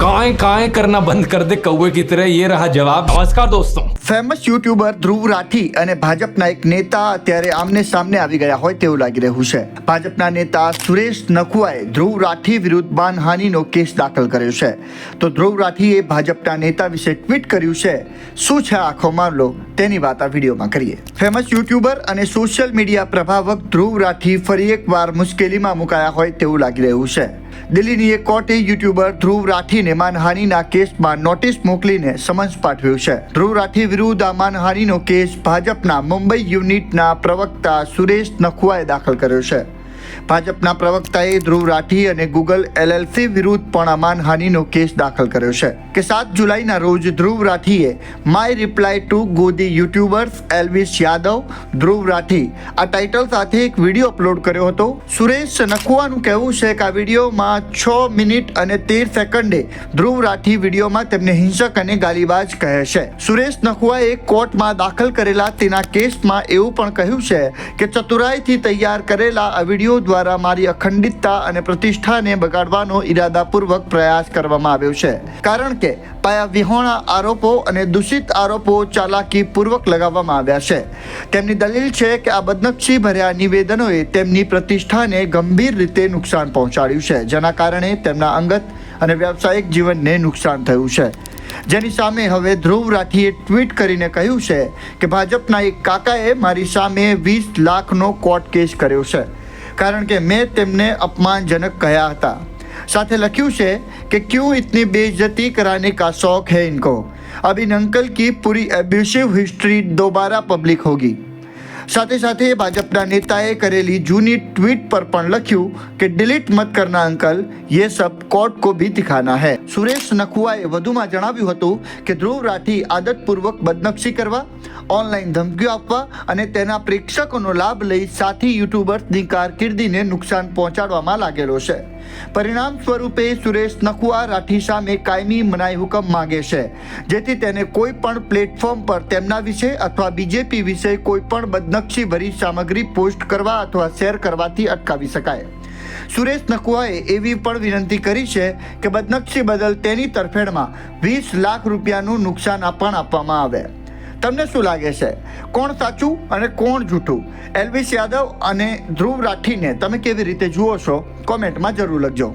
काय काय करना बंद कर दे कौवे की तरह ये रहा जवाब नमस्कार दोस्तों ફેમસ યુટ્યુબર ધ્રુવ રાઠી અને ભાજપના એક નેતા અત્યારે આમને સામને આવી ગયા હોય તેવું લાગી રહ્યું છે ભાજપના નેતા સુરેશ નખુઆએ ધ્રુવ રાઠી વિરુદ્ધ માનહાનિનો કેસ દાખલ કર્યો છે તો ધ્રુવ રાઠીએ ભાજપના નેતા વિશે ટ્વીટ કર્યું છે શું છે આખો મામલો તેની વાત આ વિડીયોમાં કરીએ ફેમસ યુટ્યુબર અને સોશિયલ મીડિયા પ્રભાવક ધ્રુવ રાઠી ફરી એકવાર મુશ્કેલીમાં મુકાયા હોય તેવું લાગી રહ્યું છે દિલ્હીની એક કોર્ટે યુટ્યુબર ધ્રુવ રાઠીને માનહાનિના કેસમાં નોટિસ મોકલીને સમન્સ પાઠવ્યું છે. ધ્રુવ રાઠી વિરુદ્ધ આ માનહાનિનો કેસ ભાજપના મુંબઈ યુનિટના પ્રવક્તા સુરેશ નખવાએ દાખલ કર્યો છે. ભાજપના પ્રવક્તાએ ધ્રુવ રાઠી અને ગૂગલ એલએલસી વિરુદ્ધ પણ આ માનહાનિનો કેસ દાખલ કર્યો છે કે સાત જુલાઈના રોજ Dhruv Rathee my reply to ગોદી YouTubers Elvish Yadav Dhruv Rathee આ ટાઇટલ સાથે એક વીડિયો અપલોડ કર્યો હતો. સુરેશ નખુઆનું કહેવું છે કે આ વિડીયોમાં છ મિનિટ અને તેર સેકન્ડે ધ્રુવ રાઠી વિડીયોમાં તેમને હિંસક અને ગાલીબાજ કહે છે. સુરેશ નખુઆએ કોર્ટમાં દાખલ કરેલા તેના કેસમાં એવું પણ કહ્યું છે કે ચતુરાઈથી તૈયાર કરેલા આ વીડિયો દ્વારા મારી અખંડિતતા અને પ્રતિષ્ઠાને બગાડવાનો ઈરાદાપૂર્વક પ્રયાસ કરવામાં આવ્યો છે. કારણ કે પાયા વિહોણા આરોપો અને દૂષિત આરોપો ચાલાકીપૂર્વક લગાવવામાં આવ્યા છે. તેમની દલીલ છે કે આ બદનક્ષી ભર્યા નિવેદનોએ તેમની પ્રતિષ્ઠાને ગંભીર રીતે નુકસાન પહોંચાડ્યું છે, જેના કારણે તેમના અંગત અને વ્યવસાયિક જીવનને નુકસાન થયું છે. જેની સામે હવે ધ્રુવ રાઠીએ ટ્વીટ કરીને કહ્યું છે કે ભાજપના એક કાકાએ મારી સામે વીસ લાખનો કોર્ટ કેસ કર્યો છે. કારણ કે મેં તેમને અપમાનજનક કહ્યા હતા સાથે લખ્યું છે કે क्यों इतनी बेइज्जती कराने का शौक है इनको अब इन अंकल की पूरी एब्यूसिव हिस्ट्री दोबारा पब्लिक होगी સાથે સાથે ભાજપના નેતાએ કરેલી જૂની ટ્વીટ પર પણ લખ્યું કે ડિલીટ મત કરના અંકલ, યે સબ કોર્ટ કો ભી દિખાના હૈ. સુરેશ નખુઆએ વધુમાં જણાવ્યું હતું કે ધ્રુવ રાઠી આદતપૂર્વક બદનક્ષી કરવા ઓનલાઈન ધમકીઓ આપવા અને તેના પ્રેક્ષકોનો લાભ લઈ સાથી યુટ્યુબર્સની કારકિર્દીને નુકસાન પહોંચાડવામાં લાગેલો છે. પરિણામ સ્વરૂપે સુરેશ નખુઆ રાઠી સામે કાયમી મનાઈ હુકમ માંગે છે. જેથી તેને કોઈ પણ પ્લેટફોર્મ પર તેમના વિશે અથવા બીજેપી વિશે કોઈ પણ બદનક્ષી ભરી સામગ્રી પોસ્ટ કરવા અથવા શેર કરવાથી અટકાવી શકાય. સુરેશ નકુઆએ એવી પણ વિનંતી કરી છે કે બદનક્ષી બદલ તેની તરફેણમાં વીસ લાખ રૂપિયાનું નુકસાન પણ આપવામાં આવે. તમને શું લાગે છે? કોણ સાચું અને કોણ જૂઠું? એલવિસ યાદવ અને ધ્રુવ રાઠીને તમે કેવી રીતે જુઓ છો? કોમેન્ટમાં જરૂર લખજો.